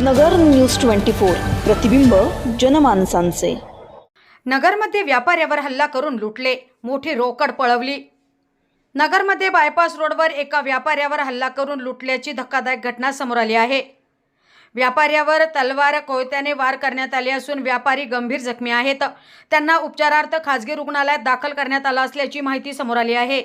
नगर news twenty four. प्रतिबिंब जनमानसांचे. नगरमध्ये व्यापाऱ्यावर हल्ला करून लुटले. मोठी रोकड पळवली. नगरमध्ये बायपास रोडवर एका व्यापाऱ्यावर हल्ला करून लुटल्याची धक्कादायक घटना समोर आली आहे. व्यापाऱ्यावर तलवार कोयत्याने वार करण्यात आले असून व्यापारी गंभीर जखमी आहेत. त्यांना उपचारार्थ खाजगी रुग्णालयात दाखल करण्यात आला असल्याची माहिती समोर आली आहे.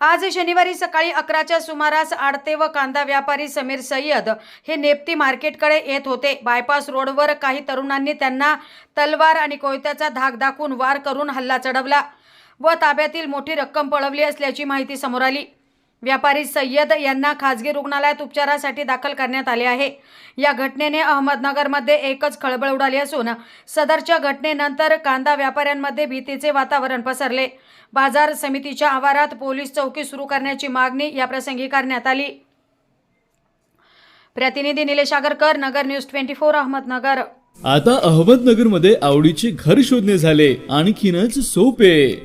आज शनिवारी सकाळी अकराच्या सुमारास आडते व कांदा व्यापारी समीर सय्यद हे नेप्ती मार्केटकडे येत होते. बायपास रोडवर काही तरुणांनी त्यांना तलवार आणि कोयत्याचा धाक दाखवून वार करून हल्ला चढवला व ताब्यातील मोठी रक्कम पळवली असल्याची माहिती समोर आली. व्यापारी सय्यद यांना खाजगी रुग्णालयात उपचारासाठी दाखल करण्यात आले आहे. या घटनेने अहमदनगरमध्ये एकच खळबळ उडाली असून सदरच्या घटनेनंतर कांदा व्यापाऱ्यांमध्ये भीतीचे वातावरण पसरले. बाजार समितीच्या आवारात पोलीस चौकी सुरू करण्याची मागणी याप्रसंगी करण्यात आली. प्रतिनिधी Nilesh Agarkar Nagar news twenty four Ahmednagar. आता अहमदनगरमध्ये आवडीचे घर शोधणे झाले. आणखीनच सोपे.